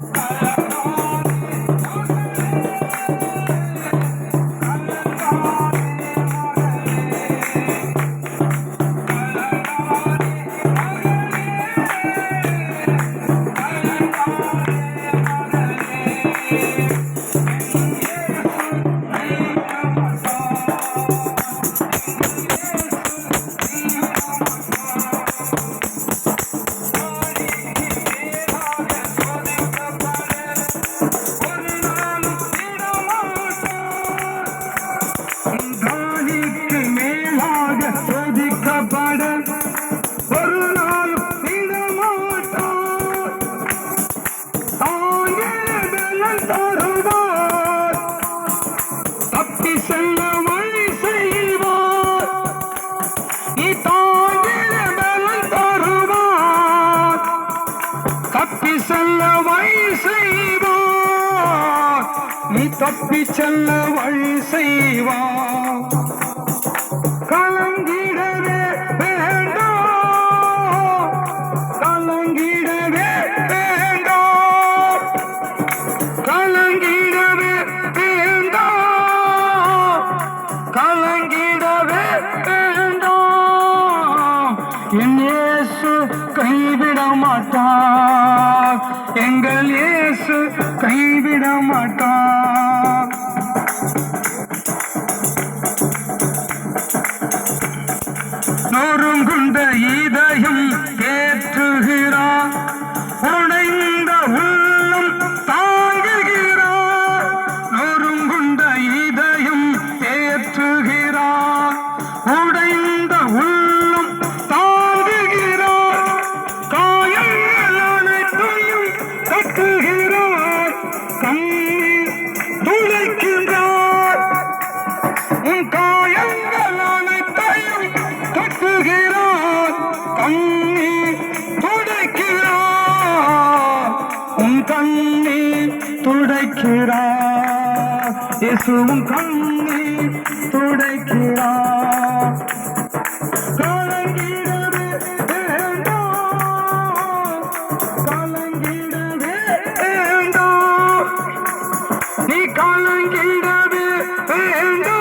I don't. தப்பி செல்ல வழி செய்வார் நீ தப்பி செல்ல வழி செய்வார் கலங்கிடவே வேண்டாம் கலங்கிடவே வேண்டாம் கலங்கிடவே வேண்டாம் கலங்கிடவே வேண்டாம் என் இயேசு கைவிட மாட்டான் எங்கள் இயேசு கைவிட மாட்டான் உன் கண்ணீர் துடைக்கிறார். உன் கண்ணீர் துடைக்கிறார். கலங்கிடவே வேண்டாம். கலங்கிடவே வேண்டாம். நீ கலங்கிடவே வேண்டாம்.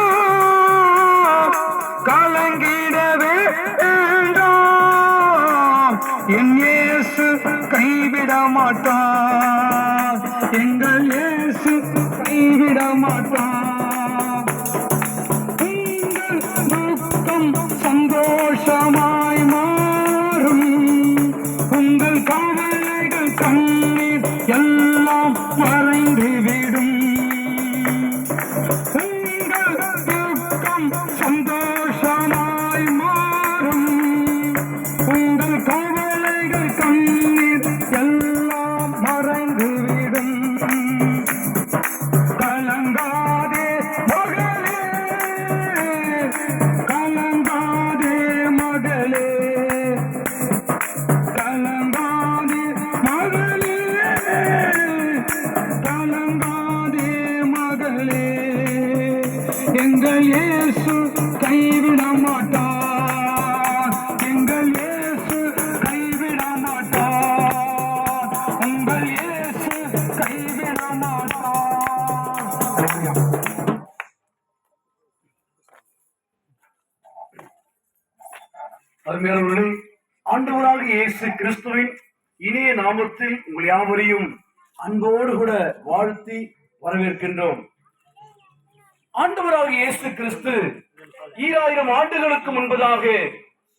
கைவிட எங்கள் இயேசு கைவிட உங்கள் துக்கம் எங்கள் இயேசு கைவிட மாட்டார் எங்கள் இயேசு கைவிட மாட்டார் உங்கள் இயேசு கைவிட மாட்டார் அருமையானவர்களே ஆண்டவராக இயேசு கிறிஸ்துவின் இனிய நாமத்தில் உங்கள் யாவரையும் அன்போடு கூட வாழ்த்தி வரவேற்கின்றோம். ஆண்டவராக இயேசு கிறிஸ்து. ஈராயிரம் ஆண்டுகளுக்கு முன்பதாக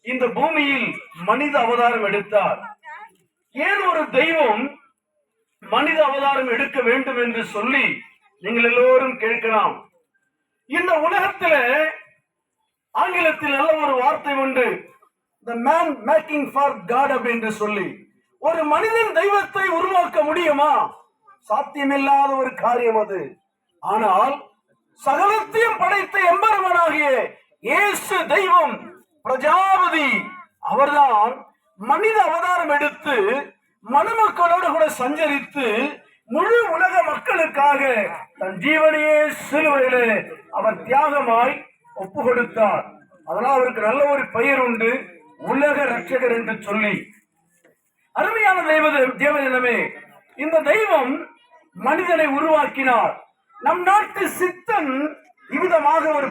இந்த பூமியில் மனித அவதாரம் எடுத்தார். ஏன் ஒரு தெய்வம் மனித அவதாரம் எடுக்க வேண்டும் என்று சொல்லி நீங்கள் எல்லோரும் கேட்கலாம். இந்த உலகத்துல ஆங்கிலத்தில் நல்ல ஒரு வார்த்தை உண்டு. The man making for God அப்படின்னு சொல்லி. ஒரு மனிதன் தெய்வத்தை உருவாக்க முடியுமா? சாத்தியமில்லாத ஒரு காரியம் அது. ஆனால் சகலத்தையும் படைத்த எம்பெருமனாகிய இயேசு தெய்வம் பிரஜாபதி. அவர்தான் மனித அவதாரம் எடுத்து மனுமக்களோடு கூட சஞ்சரித்து முழு உலக மக்களுக்காக தன் ஜீவனையே சிலுவையிலே அவர் தியாகமாய் ஒப்பு கொடுத்தார் அதனால் அவருக்கு நல்ல ஒரு பெயர் உண்டு. உலக ரட்சகர் என்று சொல்லி. அருமையான தெய்வ தேவஜனமே இந்த தெய்வம் மனிதனை உருவாக்கினார். நம் நாட்டு சித்தன் இவ்விதமாக ஒரு